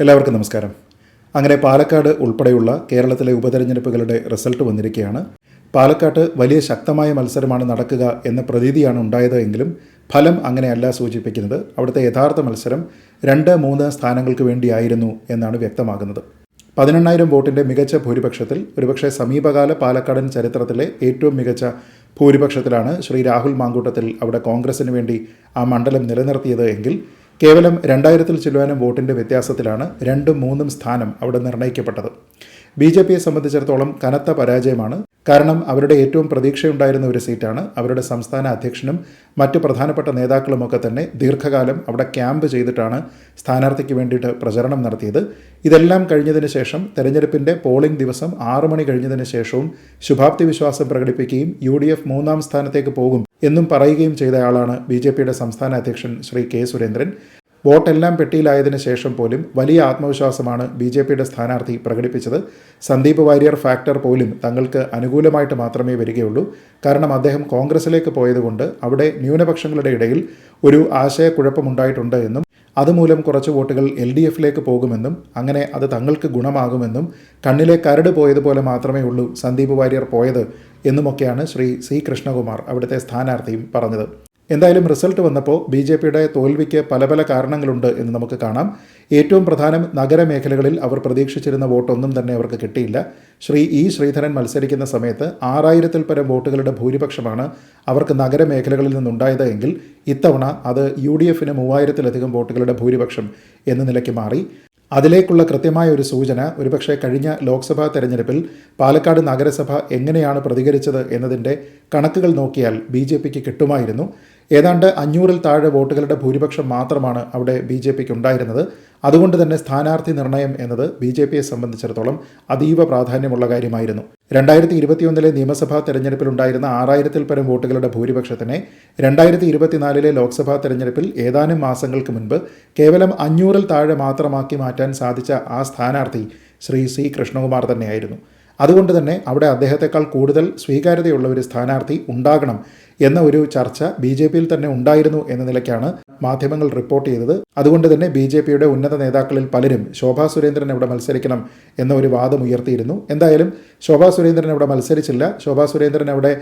എല്ലാവർക്കും നമസ്കാരം. അങ്ങനെ പാലക്കാട് ഉൾപ്പെടെയുള്ള കേരളത്തിലെ ഉപതെരഞ്ഞെടുപ്പുകളുടെ റിസൾട്ട് വന്നിരിക്കുകയാണ് പാലക്കാട്ട് വലിയ ശക്തമായ മത്സരമാണ് നടക്കുക എന്ന പ്രതീതിയാണ് ഉണ്ടായത് എങ്കിലും ഫലം അങ്ങനെയല്ല സൂചിപ്പിക്കുന്നത്. അവിടുത്തെ യഥാർത്ഥ മത്സരം രണ്ട് മൂന്ന് സ്ഥാനങ്ങൾക്ക് വേണ്ടിയായിരുന്നു എന്നാണ് വ്യക്തമാകുന്നത്. പതിനെണ്ണായിരം വോട്ടിന്റെ മികച്ച ഭൂരിപക്ഷത്തിൽ ഒരുപക്ഷെ സമീപകാല പാലക്കാടൻ ചരിത്രത്തിലെ ഏറ്റവും മികച്ച ഭൂരിപക്ഷത്തിലാണ് ശ്രീ രാഹുൽ മാങ്കൂട്ടത്തിൽ അവിടെ കോൺഗ്രസിന് വേണ്ടി ആ മണ്ഡലം നിലനിർത്തിയത് എങ്കിൽ കേവലം രണ്ടായിരത്തിൽ ചെല്ലുവാനും വോട്ടിന്റെ വ്യത്യാസത്തിലാണ് രണ്ടും മൂന്നും സ്ഥാനം അവിടെ നിർണയിക്കപ്പെട്ടത്. ബി ജെ പിയെ സംബന്ധിച്ചിടത്തോളം കനത്ത പരാജയമാണ്. കാരണം അവരുടെ ഏറ്റവും പ്രതീക്ഷയുണ്ടായിരുന്ന ഒരു സീറ്റാണ്. അവരുടെ സംസ്ഥാന അധ്യക്ഷനും മറ്റ് പ്രധാനപ്പെട്ട നേതാക്കളുമൊക്കെ തന്നെ ദീർഘകാലം അവിടെ ക്യാമ്പ് ചെയ്തിട്ടാണ് സ്ഥാനാർത്ഥിക്ക് വേണ്ടിയിട്ട് പ്രചരണം നടത്തിയത്. ഇതെല്ലാം കഴിഞ്ഞതിന് ശേഷം തെരഞ്ഞെടുപ്പിന്റെ പോളിംഗ് ദിവസം ആറു മണി കഴിഞ്ഞതിന് ശേഷവും ശുഭാപ്തി വിശ്വാസം പ്രകടിപ്പിക്കുകയും യു മൂന്നാം സ്ഥാനത്തേക്ക് പോകും. എന്നും പറയുകയും ചെയ്തയാളാണ് ബി ജെ പിയുടെ സംസ്ഥാന അധ്യക്ഷൻ ശ്രീ കെ സുരേന്ദ്രൻ. വോട്ടെല്ലാം പെട്ടിയിലായതിനു ശേഷം പോലും വലിയ ആത്മവിശ്വാസമാണ് ബി ജെ പിയുടെ സ്ഥാനാർത്ഥി പ്രകടിപ്പിച്ചത്. സന്ദീപ് വാര്യർ ഫാക്ടർ പോലും തങ്ങൾക്ക് അനുകൂലമായിട്ട് മാത്രമേ വരികയുള്ളൂ. കാരണം അദ്ദേഹം കോൺഗ്രസിലേക്ക് പോയതുകൊണ്ട് അവിടെ ന്യൂനപക്ഷങ്ങളുടെ ഇടയിൽ ഒരു ആശയക്കുഴപ്പമുണ്ടായിട്ടുണ്ട് എന്നും അതുമൂലം കുറച്ച് വോട്ടുകൾ എൽ ഡി എഫിലേക്ക് പോകുമെന്നും അങ്ങനെ അത് തങ്ങൾക്ക് ഗുണമാകുമെന്നും കണ്ണിലെ കരട് പോയതുപോലെ മാത്രമേ ഉള്ളൂ സന്ദീപ് വാര്യർ പോയത് എന്നുമൊക്കെയാണ് ശ്രീ സി കൃഷ്ണകുമാർ അവിടുത്തെ സ്ഥാനാർത്ഥിയും പറഞ്ഞത്. എന്തായാലും റിസൾട്ട് വന്നപ്പോൾ ബി ജെ പിയുടെ തോൽവിക്ക് പല പല കാരണങ്ങളുണ്ട് എന്ന് നമുക്ക് കാണാം. ഏറ്റവും പ്രധാനം നഗരമേഖലകളിൽ അവർ പ്രതീക്ഷിച്ചിരുന്ന വോട്ടൊന്നും തന്നെ അവർക്ക് കിട്ടിയില്ല. ശ്രീ ഇ ശ്രീധരൻ മത്സരിക്കുന്ന സമയത്ത് ആറായിരത്തിൽ പരം വോട്ടുകളുടെ ഭൂരിപക്ഷമാണ് അവർക്ക് നഗരമേഖലകളിൽ നിന്നുണ്ടായത് എങ്കിൽ ഇത്തവണ അത് യു ഡി എഫിന് മൂവായിരത്തിലധികം വോട്ടുകളുടെ ഭൂരിപക്ഷം എന്ന നിലയ്ക്ക് മാറി. അതിലേക്കുള്ള കൃത്യമായ ഒരു സൂചന ഒരുപക്ഷെ കഴിഞ്ഞ ലോക്സഭാ തെരഞ്ഞെടുപ്പിൽ പാലക്കാട് നഗരസഭ എങ്ങനെയാണ് പ്രതികരിച്ചത് എന്നതിന്റെ കണക്കുകൾ നോക്കിയാൽ ബി കിട്ടുമായിരുന്നു. ഏതാണ്ട് അഞ്ഞൂറിൽ താഴെ വോട്ടുകളുടെ ഭൂരിപക്ഷം മാത്രമാണ് അവിടെ ബി ജെ പിക്ക് ഉണ്ടായിരുന്നത്. അതുകൊണ്ട് തന്നെ സ്ഥാനാർത്ഥി നിർണയം എന്നത് ബി ജെ പിയെ സംബന്ധിച്ചിടത്തോളം അതീവ പ്രാധാന്യമുള്ള കാര്യമായിരുന്നു. രണ്ടായിരത്തി ഇരുപത്തിയൊന്നിലെ നിയമസഭാ തെരഞ്ഞെടുപ്പിലുണ്ടായിരുന്ന ആറായിരത്തിൽ പരം വോട്ടുകളുടെ ഭൂരിപക്ഷത്തിനെ രണ്ടായിരത്തി ഇരുപത്തിനാലിലെ ലോക്സഭാ തെരഞ്ഞെടുപ്പിൽ ഏതാനും മാസങ്ങൾക്ക് മുൻപ് കേവലം അഞ്ഞൂറിൽ താഴെ മാത്രമാക്കി മാറ്റാൻ സാധിച്ച ആ സ്ഥാനാർത്ഥി ശ്രീ സി കൃഷ്ണകുമാർ തന്നെയായിരുന്നു. അതുകൊണ്ട് തന്നെ അവിടെ അദ്ദേഹത്തെക്കാൾ കൂടുതൽ സ്വീകാര്യതയുള്ള ഒരു സ്ഥാനാർത്ഥി ഉണ്ടാകണം എന്ന ഒരു ചർച്ച ബി ജെ പിയിൽ തന്നെ ഉണ്ടായിരുന്നു എന്ന നിലയ്ക്കാണ് മാധ്യമങ്ങൾ റിപ്പോർട്ട് ചെയ്തത്. അതുകൊണ്ട് തന്നെ ബി ജെ പിയുടെ ഉന്നത നേതാക്കളിൽ പലരും ശോഭാ സുരേന്ദ്രൻ അവിടെ മത്സരിക്കണം എന്ന ഒരു വാദം ഉയർത്തിയിരുന്നു. എന്തായാലും ശോഭാ സുരേന്ദ്രൻ അവിടെ മത്സരിച്ചില്ല. ശോഭാ സുരേന്ദ്രൻ അവിടെ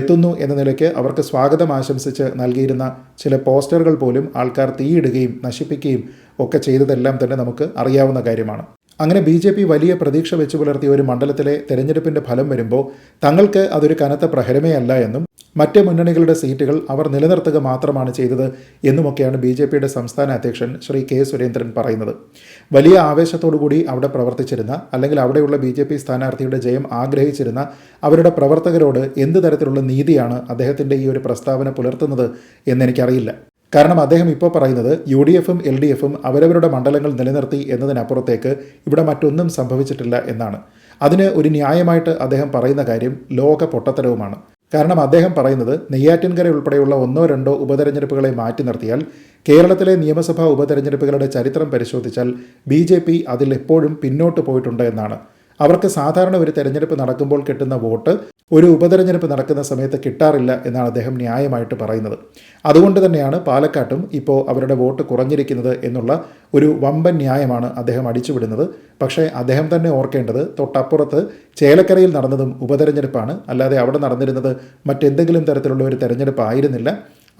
എത്തുന്നു എന്ന നിലയ്ക്ക് അവർക്ക് സ്വാഗതം ആശംസിച്ച് നൽകിയിരുന്ന ചില പോസ്റ്ററുകൾ പോലും ആൾക്കാർ തീയിടുകയും നശിപ്പിക്കുകയും ഒക്കെ ചെയ്തതെല്ലാം തന്നെ നമുക്ക് അറിയാവുന്ന കാര്യമാണ്. അങ്ങനെ ബി ജെ പി വലിയ പ്രതീക്ഷ വെച്ചു പുലർത്തിയ ഒരു മണ്ഡലത്തിലെ തെരഞ്ഞെടുപ്പിന്റെ ഫലം വരുമ്പോൾ തങ്ങൾക്ക് അതൊരു കനത്ത പ്രഹരമേ അല്ല എന്നും മറ്റ് മുന്നണികളുടെ സീറ്റുകൾ അവർ നിലനിർത്തുക മാത്രമാണ് ചെയ്തത് എന്നുമൊക്കെയാണ് ബി ജെ പിയുടെ സംസ്ഥാന അധ്യക്ഷൻ ശ്രീ കെ സുരേന്ദ്രൻ പറയുന്നത്. വലിയ ആവേശത്തോടുകൂടി അവിടെ പ്രവർത്തിച്ചിരുന്ന അല്ലെങ്കിൽ അവിടെയുള്ള ബി ജെ പി സ്ഥാനാർത്ഥിയുടെ ജയം ആഗ്രഹിച്ചിരുന്ന അവരുടെ പ്രവർത്തകരോട് എന്ത് തരത്തിലുള്ള നീതിയാണ് അദ്ദേഹത്തിന്റെ ഈ ഒരു പ്രസ്താവന പുലർത്തുന്നത് എന്നെനിക്കറിയില്ല. കാരണം അദ്ദേഹം ഇപ്പോൾ പറയുന്നത് യു ഡി എഫും എൽ ഡി എഫും അവരവരുടെ മണ്ഡലങ്ങൾ നിലനിർത്തി എന്നതിനപ്പുറത്തേക്ക് ഇവിടെ മറ്റൊന്നും സംഭവിച്ചിട്ടില്ല എന്നാണ്. അതിന് ഒരു ന്യായമായിട്ട് അദ്ദേഹം പറയുന്ന കാര്യം ലോക പൊട്ടത്തരവുമാണ്. കാരണം അദ്ദേഹം പറയുന്നത് നെയ്യാറ്റിൻകര ഉൾപ്പെടെയുള്ള ഒന്നോ രണ്ടോ ഉപതെരഞ്ഞെടുപ്പുകളെ മാറ്റി നിർത്തിയാൽ കേരളത്തിലെ നിയമസഭാ ഉപതെരഞ്ഞെടുപ്പുകളുടെ ചരിത്രം പരിശോധിച്ചാൽ ബി അതിൽ എപ്പോഴും പിന്നോട്ട് പോയിട്ടുണ്ട് എന്നാണ്. അവർക്ക് സാധാരണ ഒരു തെരഞ്ഞെടുപ്പ് നടക്കുമ്പോൾ കിട്ടുന്ന വോട്ട് ഒരു ഉപതെരഞ്ഞെടുപ്പ് നടക്കുന്ന സമയത്ത് കിട്ടാറില്ല എന്നാണ് അദ്ദേഹം ന്യായമായിട്ട് പറയുന്നത്. അതുകൊണ്ട് തന്നെയാണ് പാലക്കാട്ടും ഇപ്പോൾ അവരുടെ വോട്ട് കുറഞ്ഞിരിക്കുന്നത് എന്നുള്ള ഒരു വമ്പൻ ന്യായമാണ് അദ്ദേഹം അടിച്ചുവിടുന്നത്. പക്ഷേ അദ്ദേഹം തന്നെ ഓർക്കേണ്ടത് തൊട്ടപ്പുറത്ത് ചേലക്കരയിൽ നടന്നതും ഉപതെരഞ്ഞെടുപ്പാണ്. അല്ലാതെ അവിടെ നടന്നിരുന്നത് മറ്റെന്തെങ്കിലും തരത്തിലുള്ള ഒരു തെരഞ്ഞെടുപ്പ് ആയിരുന്നില്ല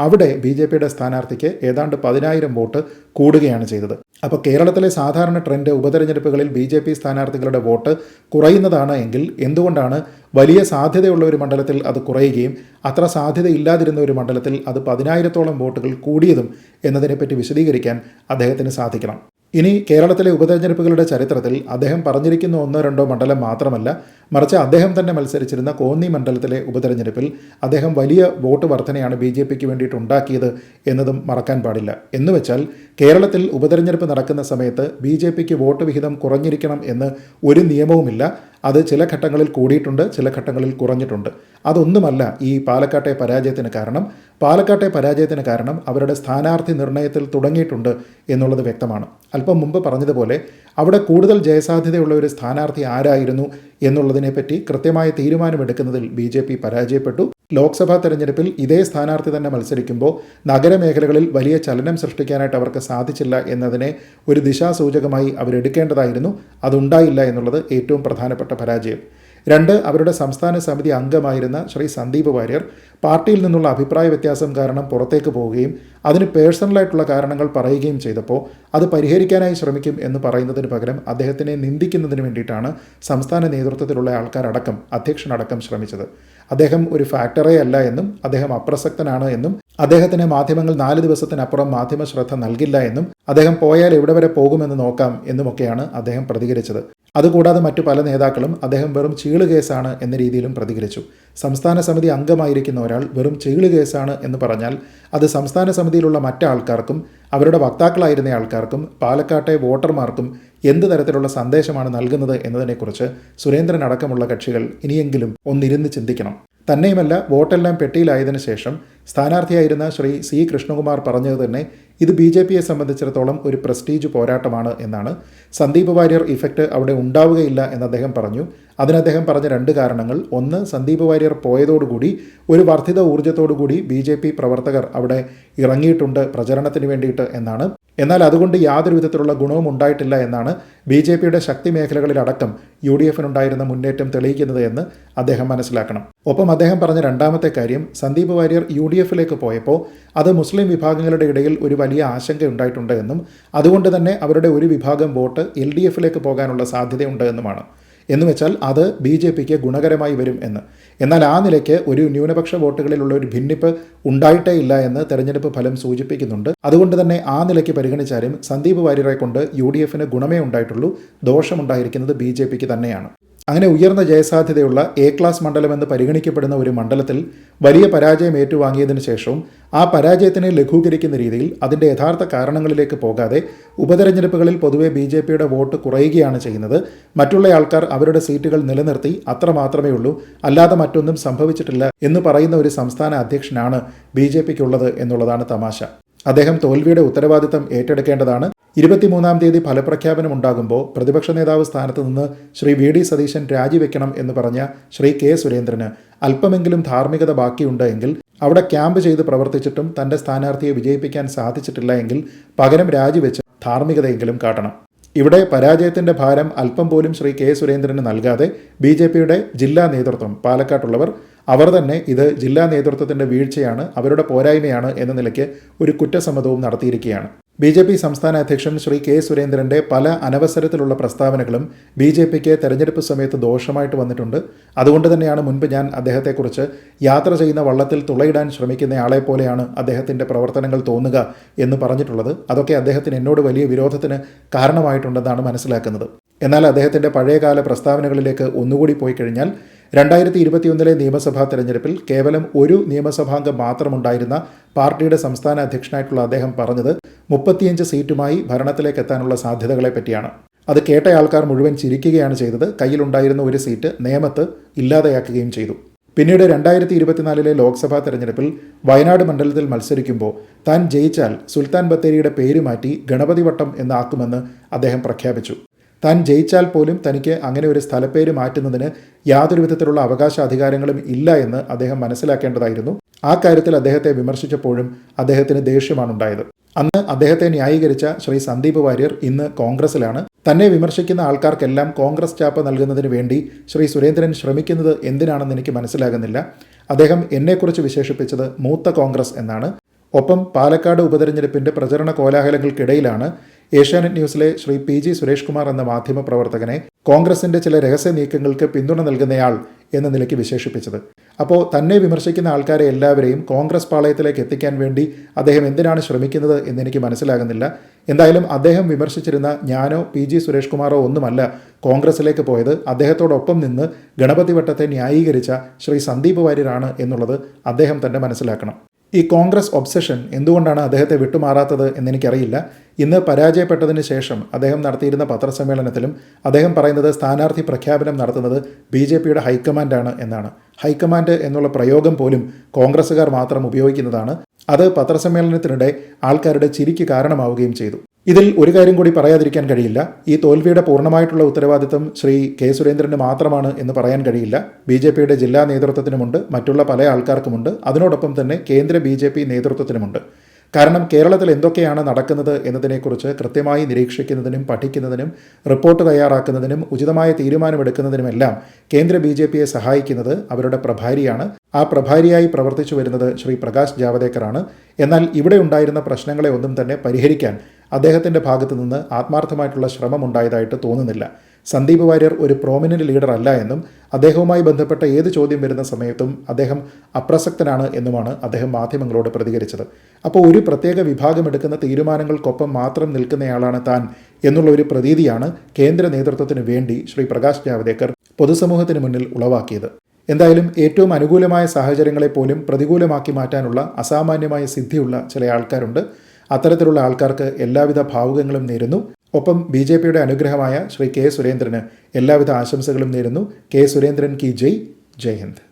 അവിടെ ബി ജെ പിയുടെ സ്ഥാനാർത്ഥിക്ക് ഏതാണ്ട് പതിനായിരം വോട്ട് കൂടുകയാണ് ചെയ്തത്. അപ്പോൾ കേരളത്തിലെ സാധാരണ ട്രെൻഡ് ഉപതെരഞ്ഞെടുപ്പുകളിൽ ബി ജെ പി സ്ഥാനാർത്ഥികളുടെ വോട്ട് കുറയുന്നതാണ് എങ്കിൽ എന്തുകൊണ്ടാണ് വലിയ സാധ്യതയുള്ള ഒരു മണ്ഡലത്തിൽ അത് കുറയുകയും അത്ര സാധ്യതയില്ലാതിരുന്ന ഒരു മണ്ഡലത്തിൽ അത് പതിനായിരത്തോളം വോട്ടുകൾ കൂടിയതും എന്നതിനെപ്പറ്റി വിശദീകരിക്കാൻ അദ്ദേഹത്തിന് സാധിക്കണം. ഇനി കേരളത്തിലെ ഉപതെരഞ്ഞെടുപ്പുകളുടെ ചരിത്രത്തിൽ അദ്ദേഹം പറഞ്ഞിരിക്കുന്ന ഒന്നോ രണ്ടോ മണ്ഡലം മാത്രമല്ല മറിച്ച് അദ്ദേഹം തന്നെ മത്സരിച്ചിരുന്ന കോന്നി മണ്ഡലത്തിലെ ഉപതെരഞ്ഞെടുപ്പിൽ അദ്ദേഹം വലിയ വോട്ട് വർധനയാണ് ബി ജെ പിക്ക് വേണ്ടിയിട്ട് ഉണ്ടാക്കിയത് എന്നതും മറക്കാൻ പാടില്ല. എന്നുവെച്ചാൽ കേരളത്തിൽ ഉപതെരഞ്ഞെടുപ്പ് നടക്കുന്ന സമയത്ത് ബി ജെ പിക്ക് വോട്ട് വിഹിതം കുറഞ്ഞിരിക്കണം എന്ന് ഒരു നിയമവുമില്ല. അത് ചില ഘട്ടങ്ങളിൽ കൂടിയിട്ടുണ്ട് ചില ഘട്ടങ്ങളിൽ കുറഞ്ഞിട്ടുണ്ട്. അതൊന്നുമല്ല ഈ പാലക്കാട്ടെ പരാജയത്തിന് കാരണം. പാലക്കാട്ടെ പരാജയത്തിന് കാരണം അവരുടെ സ്ഥാനാർത്ഥി നിർണയത്തിൽ തുടങ്ങിയിട്ടുണ്ട് എന്നുള്ളത് വ്യക്തമാണ്. അല്പം മുമ്പ് പറഞ്ഞതുപോലെ അവിടെ കൂടുതൽ ജയസാധ്യതയുള്ള ഒരു സ്ഥാനാർത്ഥി ആരായിരുന്നു എന്നുള്ളതിനെപ്പറ്റി കൃത്യമായ തീരുമാനമെടുക്കുന്നതിൽ ബി ജെ പി പരാജയപ്പെട്ടു. ലോക്സഭാ തെരഞ്ഞെടുപ്പിൽ ഇതേ സ്ഥാനാർത്ഥി തന്നെ മത്സരിക്കുമ്പോൾ നഗരമേഖലകളിൽ വലിയ ചലനം സൃഷ്ടിക്കാനായിട്ട് അവർക്ക് സാധിച്ചില്ല എന്നതിനെ ഒരു ദിശാസൂചകമായി അവരെടുക്കേണ്ടതായിരുന്നു. അതുണ്ടായില്ല എന്നുള്ളത് ഏറ്റവും പ്രധാനപ്പെട്ട പരാജയം. രണ്ട് അവരുടെ സംസ്ഥാന സമിതി അംഗമായിരുന്ന ശ്രീ സന്ദീപ് വാര്യർ പാർട്ടിയിൽ നിന്നുള്ള അഭിപ്രായ വ്യത്യാസം കാരണം പുറത്തേക്ക് പോവുകയും അതിന് പേഴ്സണലായിട്ടുള്ള കാരണങ്ങൾ പറയുകയും ചെയ്തപ്പോൾ അത് പരിഹരിക്കാനായി ശ്രമിക്കും എന്ന് പറയുന്നതിന് പകരം അദ്ദേഹത്തിനെ നിന്ദിക്കുന്നതിന് വേണ്ടിയിട്ടാണ് സംസ്ഥാന നേതൃത്വത്തിലുള്ള ആൾക്കാരടക്കം അധ്യക്ഷനടക്കം ശ്രമിച്ചത്. അദ്ദേഹം ഒരു ഫാക്ടറേ അല്ല എന്നും അദ്ദേഹം അപ്രസക്തനാണ് എന്നും അദ്ദേഹത്തിന് മാധ്യമങ്ങൾ നാല് ദിവസത്തിനപ്പുറം മാധ്യമ ശ്രദ്ധ നൽകില്ല എന്നും അദ്ദേഹം പോയാൽ എവിടെ വരെ പോകുമെന്ന് നോക്കാം എന്നുമൊക്കെയാണ് അദ്ദേഹം പ്രതികരിച്ചത്. അതുകൂടാതെ മറ്റു പല നേതാക്കളും അദ്ദേഹം വെറും ചീൾ കേസാണ് എന്ന രീതിയിലും പ്രതികരിച്ചു. സംസ്ഥാന സമിതി അംഗമായിരിക്കുന്ന ഒരാൾ വെറും ചീൾ കേസാണ് എന്ന് പറഞ്ഞാൽ അത് സംസ്ഥാന സമിതിയിലുള്ള മറ്റാൾക്കാർക്കും അവരുടെ വക്താക്കളായിരുന്ന ആൾക്കാർക്കും പാലക്കാട്ടെ വോട്ടർമാർക്കും എന്ത് തരത്തിലുള്ള സന്ദേശമാണ് നൽകുന്നത് എന്നതിനെക്കുറിച്ച് സുരേന്ദ്രൻ അടക്കമുള്ള കക്ഷികൾ ഇനിയെങ്കിലും ഒന്നിരുന്ന് ചിന്തിക്കണം. തന്നെയുമല്ല വോട്ടെല്ലാം പെട്ടിയിലായതിനു ശേഷം സ്ഥാനാർത്ഥിയായിരുന്ന ശ്രീ സി കൃഷ്ണകുമാർ പറഞ്ഞത് തന്നെ ഇത് ബി ജെ പിയെ സംബന്ധിച്ചിടത്തോളം ഒരു പ്രസ്റ്റീജ് പോരാട്ടമാണ് എന്നാണ്. സന്ദീപ് വാര്യർ ഇഫക്റ്റ് അവിടെ ഉണ്ടാവുകയില്ല എന്ന് അദ്ദേഹം പറഞ്ഞു. അതിന് അദ്ദേഹം പറഞ്ഞ രണ്ട് കാരണങ്ങൾ. ഒന്ന് സന്ദീപ് വാര്യർ പോയതോടുകൂടി ഒരു വർദ്ധിത ഊർജത്തോടുകൂടി ബി ജെ പി പ്രവർത്തകർ അവിടെ ഇറങ്ങിയിട്ടുണ്ട് പ്രചരണത്തിന് വേണ്ടിയിട്ട് എന്നാണ്. എന്നാൽ അതുകൊണ്ട് യാതൊരു വിധത്തിലുള്ള ഗുണവും ഉണ്ടായിട്ടില്ല എന്നാണ് ബി ജെ പിയുടെ ശക്തി മേഖലകളിലടക്കം യു ഡി എഫിനുണ്ടായിരുന്ന മുന്നേറ്റം തെളിയിക്കുന്നത് എന്ന് അദ്ദേഹം മനസ്സിലാക്കണം. ഒപ്പം അദ്ദേഹം പറഞ്ഞ രണ്ടാമത്തെ കാര്യം സന്ദീപ് വാര്യർ യു ഡി എഫിലേക്ക് പോയപ്പോൾ അത് മുസ്ലിം വിഭാഗങ്ങളുടെ ഇടയിൽ ഒരു വലിയ ആശങ്കയുണ്ടായിട്ടുണ്ട് എന്നും അതുകൊണ്ട് തന്നെ അവരുടെ ഒരു വിഭാഗം വോട്ട് എൽ ഡി എഫിലേക്ക് പോകാനുള്ള സാധ്യതയുണ്ട് എന്നുമാണ്. എന്ന് വെച്ചാൽ അത് ബി ജെ പിക്ക് ഗുണകരമായി വരും എന്ന്. എന്നാൽ ആ നിലയ്ക്ക് ഒരു ന്യൂനപക്ഷ വോട്ടുകളിലുള്ള ഒരു ഭിന്നിപ്പ് ഉണ്ടായിട്ടേ ഇല്ല എന്ന് തെരഞ്ഞെടുപ്പ് ഫലം സൂചിപ്പിക്കുന്നുണ്ട്. അതുകൊണ്ട് തന്നെ ആ നിലയ്ക്ക് പരിഗണിച്ചാലും സന്ദീപ് വാര്യരെ കൊണ്ട് യു ഡി എഫിന് ഗുണമേ ഉണ്ടായിട്ടുള്ളൂ. ദോഷമുണ്ടായിരിക്കുന്നത് ബി ജെ പിക്ക് തന്നെയാണ്. അങ്ങനെ ഉയർന്ന ജയസാധ്യതയുള്ള എ ക്ലാസ് മണ്ഡലമെന്ന് പരിഗണിക്കപ്പെടുന്ന ഒരു മണ്ഡലത്തിൽ വലിയ പരാജയം ഏറ്റുവാങ്ങിയതിനു ശേഷവും ആ പരാജയത്തിനെ ലഘൂകരിക്കുന്ന രീതിയിൽ അതിന്റെ യഥാർത്ഥ കാരണങ്ങളിലേക്ക് പോകാതെ ഉപതെരഞ്ഞെടുപ്പുകളിൽ പൊതുവെ ബി ജെ പിയുടെ വോട്ട് കുറയുകയാണ് ചെയ്യുന്നത്. മറ്റുള്ള ആൾക്കാർ അവരുടെ സീറ്റുകൾ നിലനിർത്തി അത്ര മാത്രമേ ഉള്ളൂ. അല്ലാതെ മറ്റൊന്നും സംഭവിച്ചിട്ടില്ല എന്ന് പറയുന്ന ഒരു സംസ്ഥാന അധ്യക്ഷനാണ് ബി ജെ പിക്കുള്ളത് എന്നുള്ളതാണ് തമാശ. അദ്ദേഹം തോൽവിയുടെ ഉത്തരവാദിത്തം ഏറ്റെടുക്കേണ്ടതാണ്. ഇരുപത്തിമൂന്നാം തീയതി ഫലപ്രഖ്യാപനം ഉണ്ടാകുമ്പോൾ പ്രതിപക്ഷ നേതാവ് സ്ഥാനത്ത് നിന്ന് ശ്രീ വി ഡി സതീശൻ രാജിവെക്കണം എന്ന് പറഞ്ഞ ശ്രീ കെ സുരേന്ദ്രന് അല്പമെങ്കിലും ധാർമ്മികത ബാക്കിയുണ്ട് എങ്കിൽ അവിടെ ക്യാമ്പ് ചെയ്ത് പ്രവർത്തിച്ചിട്ടും തന്റെ സ്ഥാനാർത്ഥിയെ വിജയിപ്പിക്കാൻ സാധിച്ചിട്ടില്ല എങ്കിൽ പകരം രാജിവെച്ച് ധാർമ്മികതയെങ്കിലും കാട്ടണം. ഇവിടെ പരാജയത്തിന്റെ ഭാരം അല്പം പോലും ശ്രീ കെ സുരേന്ദ്രന് നൽകാതെ ബി ജില്ലാ നേതൃത്വം പാലക്കാട്ടുള്ളവർ അവർ തന്നെ ഇത് ജില്ലാ നേതൃത്വത്തിന്റെ വീഴ്ചയാണ് അവരുടെ പോരായ്മയാണ് എന്ന നിലയ്ക്ക് ഒരു കുറ്റസമ്മതവും നടത്തിയിരിക്കുകയാണ്. ബി ജെ പി സംസ്ഥാന അധ്യക്ഷൻ ശ്രീ കെ സുരേന്ദ്രന്റെ പല അനവസരത്തിലുള്ള പ്രസ്താവനകളും ബി ജെ പിക്ക് തെരഞ്ഞെടുപ്പ് സമയത്ത് ദോഷമായിട്ട് വന്നിട്ടുണ്ട്. അതുകൊണ്ട് തന്നെയാണ് മുൻപ് ഞാൻ അദ്ദേഹത്തെക്കുറിച്ച് യാത്ര ചെയ്യുന്ന വള്ളത്തിൽ തുളയിടാൻ ശ്രമിക്കുന്ന ആളെ പോലെയാണ് അദ്ദേഹത്തിന്റെ പ്രവർത്തനങ്ങൾ തോന്നുക എന്ന് പറഞ്ഞിട്ടുള്ളത്. അതൊക്കെ അദ്ദേഹത്തിന് എന്നോട് വലിയ വിരോധത്തിന് കാരണമായിട്ടുണ്ടെന്നാണ് മനസ്സിലാക്കുന്നത്. എന്നാൽ അദ്ദേഹത്തിന്റെ പഴയകാല പ്രസ്താവനകളിലേക്ക് ഒന്നുകൂടി പോയി കഴിഞ്ഞാൽ രണ്ടായിരത്തി ഇരുപത്തിയൊന്നിലെ നിയമസഭാ തെരഞ്ഞെടുപ്പിൽ കേവലം ഒരു നിയമസഭാംഗം മാത്രമുണ്ടായിരുന്ന പാർട്ടിയുടെ സംസ്ഥാന അധ്യക്ഷനായിട്ടുള്ള അദ്ദേഹം പറഞ്ഞത് മുപ്പത്തിയഞ്ച് സീറ്റുമായി ഭരണത്തിലേക്ക് എത്താനുള്ള സാധ്യതകളെ പറ്റിയാണ് അത് കേട്ട ആൾക്കാർ മുഴുവൻ ചിരിക്കുകയാണ് ചെയ്തത്. കയ്യിലുണ്ടായിരുന്ന ഒരു സീറ്റ് നേമത്ത് ഇല്ലാതെയാക്കുകയും ചെയ്തു. പിന്നീട് രണ്ടായിരത്തി ഇരുപത്തിനാലിലെ ലോക്സഭാ തെരഞ്ഞെടുപ്പിൽ വയനാട് മണ്ഡലത്തിൽ മത്സരിക്കുമ്പോൾ താൻ ജയിച്ചാൽ സുൽത്താൻ ബത്തേരിയുടെ പേര് മാറ്റി ഗണപതിവട്ടം എന്നാക്കുമെന്ന് അദ്ദേഹം പ്രഖ്യാപിച്ചു. താൻ ജയിച്ചാൽ പോലും തനിക്ക് അങ്ങനെ ഒരു സ്ഥലപ്പേര് മാറ്റുന്നതിന് യാതൊരു വിധത്തിലുള്ള അവകാശാധികാരങ്ങളും ഇല്ല എന്ന് അദ്ദേഹം മനസ്സിലാക്കേണ്ടതായിരുന്നു. ആ കാര്യത്തിൽ അദ്ദേഹത്തെ വിമർശിച്ചപ്പോഴും അദ്ദേഹത്തിന് ദേഷ്യമാണ് ഉണ്ടായത്. അന്ന് അദ്ദേഹത്തെ ന്യായീകരിച്ച ശ്രീ സന്ദീപ് വാര്യർ ഇന്ന് കോൺഗ്രസിലാണ് തന്നെ വിമർശിക്കുന്ന ആൾക്കാർക്കെല്ലാം കോൺഗ്രസ് ചാപ്പ നൽകുന്നതിന് വേണ്ടി ശ്രീ സുരേന്ദ്രൻ ശ്രമിക്കുന്നത് എന്തിനാണെന്ന് എനിക്ക് മനസ്സിലാകുന്നില്ല. അദ്ദേഹം എന്നെക്കുറിച്ച് വിശേഷിപ്പിച്ചത് മൂത്ത കോൺഗ്രസ് എന്നാണ്. ഒപ്പം പാലക്കാട് ഉപതെരഞ്ഞെടുപ്പിന്റെ പ്രചരണ കോലാഹലങ്ങൾക്കിടയിലാണ്. ഏഷ്യാനെറ്റ് ന്യൂസിലെ ശ്രീ പി ജി സുരേഷ് കുമാർ എന്ന മാധ്യമ പ്രവർത്തകനെ കോൺഗ്രസിന്റെ ചില രഹസ്യ നീക്കങ്ങൾക്ക് പിന്തുണ നൽകുന്നയാൾ എന്ന നിലയ്ക്ക് വിശേഷിപ്പിച്ചത്. അപ്പോൾ തന്നെ വിമർശിക്കുന്ന ആൾക്കാരെ എല്ലാവരെയും കോൺഗ്രസ് പാളയത്തിലേക്ക് എത്തിക്കാൻ വേണ്ടി അദ്ദേഹം എന്തിനാണ് ശ്രമിക്കുന്നത് എന്നെനിക്ക് മനസ്സിലാകുന്നില്ല. എന്തായാലും അദ്ദേഹം വിമർശിച്ചിരുന്ന ഞാനോ പി ജി സുരേഷ് കുമാറോ ഒന്നുമല്ല കോൺഗ്രസിലേക്ക് പോയത്. അദ്ദേഹത്തോടൊപ്പം നിന്ന് ഗണപതി വട്ടത്തെ ന്യായീകരിച്ച ശ്രീ സന്ദീപ് വാര്യരാണ് എന്നുള്ളത് അദ്ദേഹം തന്നെ മനസ്സിലാക്കണം. ഈ കോൺഗ്രസ് ഒബ്സഷൻ എന്തുകൊണ്ടാണ് അദ്ദേഹത്തെ വിട്ടുമാറാത്തത് എന്നെനിക്കറിയില്ല. ഇന്ന് പരാജയപ്പെട്ടതിന് ശേഷം അദ്ദേഹം നടത്തിയിരുന്ന പത്രസമ്മേളനത്തിലും അദ്ദേഹം പറയുന്നത് സ്ഥാനാർത്ഥി പ്രഖ്യാപനം നടത്തുന്നത് ബി ജെ പിയുടെ ഹൈക്കമാൻഡാണ് എന്നാണ്. ഹൈക്കമാൻഡ് എന്നുള്ള പ്രയോഗം പോലും കോൺഗ്രസ്സുകാർ മാത്രം ഉപയോഗിക്കുന്നതാണ്. അത് പത്രസമ്മേളനത്തിനിടെ ആൾക്കാരുടെ ചിരിക്ക് കാരണമാവുകയും ചെയ്തു. ഇതിൽ ഒരു കാര്യം കൂടി പറയാതിരിക്കാൻ കഴിയില്ല. ഈ തോൽവിയുടെ പൂർണമായിട്ടുള്ള ഉത്തരവാദിത്തം ശ്രീ കെ സുരേന്ദ്രന് മാത്രമാണ് എന്ന് പറയാൻ കഴിയില്ല. ബി ജെ പിയുടെ ജില്ലാ നേതൃത്വത്തിനുമുണ്ട് മറ്റുള്ള പല ആൾക്കാർക്കുമുണ്ട്. അതിനോടൊപ്പം തന്നെ കേന്ദ്ര ബി ജെ പി നേതൃത്വത്തിനുമുണ്ട്. കാരണം കേരളത്തിൽ എന്തൊക്കെയാണ് നടക്കുന്നത് എന്നതിനെക്കുറിച്ച് കൃത്യമായി നിരീക്ഷിക്കുന്നതിനും പഠിക്കുന്നതിനും റിപ്പോർട്ട് തയ്യാറാക്കുന്നതിനും ഉചിതമായ തീരുമാനമെടുക്കുന്നതിനുമെല്ലാം കേന്ദ്ര ബി ജെ പിയെ സഹായിക്കുന്നത് അവരുടെ പ്രഭാരിയാണ്. ആ പ്രഭാരിയായി പ്രവർത്തിച്ചു വരുന്നത് ശ്രീ പ്രകാശ് ജാവദേക്കറാണ്. എന്നാൽ ഇവിടെ ഉണ്ടായിരുന്ന പ്രശ്നങ്ങളെ ഒന്നും തന്നെ പരിഹരിക്കാൻ അദ്ദേഹത്തിന്റെ ഭാഗത്തു നിന്ന് ആത്മാർത്ഥമായിട്ടുള്ള ശ്രമം ഉണ്ടായതായിട്ട് തോന്നുന്നില്ല. സന്ദീപ് വാര്യർ ഒരു പ്രോമിനന്റ് ലീഡർ അല്ല എന്നും അദ്ദേഹവുമായി ബന്ധപ്പെട്ട ഏത് ചോദ്യം വരുന്ന സമയത്തും അദ്ദേഹം അപ്രസക്തനാണ് എന്നുമാണ് അദ്ദേഹം മാധ്യമങ്ങളോട് പ്രതികരിച്ചത്. അപ്പോൾ ഒരു പ്രത്യേക വിഭാഗം എടുക്കുന്ന തീരുമാനങ്ങൾക്കൊപ്പം മാത്രം നിൽക്കുന്നയാളാണ് താൻ എന്നുള്ള ഒരു പ്രതീതിയാണ് കേന്ദ്ര നേതൃത്വത്തിന് വേണ്ടി ശ്രീ പ്രകാശ് ജാവദേക്കർ പൊതുസമൂഹത്തിന് മുന്നിൽ ഉളവാക്കിയത്. എന്തായാലും ഏറ്റവും അനുകൂലമായ സാഹചര്യങ്ങളെപ്പോലും പ്രതികൂലമാക്കി മാറ്റാനുള്ള അസാമാന്യമായ സിദ്ധിയുള്ള ചില ആൾക്കാരുണ്ട്. അത്തരത്തിലുള്ള ആൾക്കാർക്ക് എല്ലാവിധ ഭാവുകങ്ങളും നേരുന്നു. ഒപ്പം ബി ജെ പിയുടെ അനുഗ്രഹമായ ശ്രീ കെ സുരേന്ദ്രന് എല്ലാവിധ ആശംസകളും നേരുന്നു. കെ സുരേന്ദ്രൻ കി ജയ്. ജയ് ഹിന്ദ്.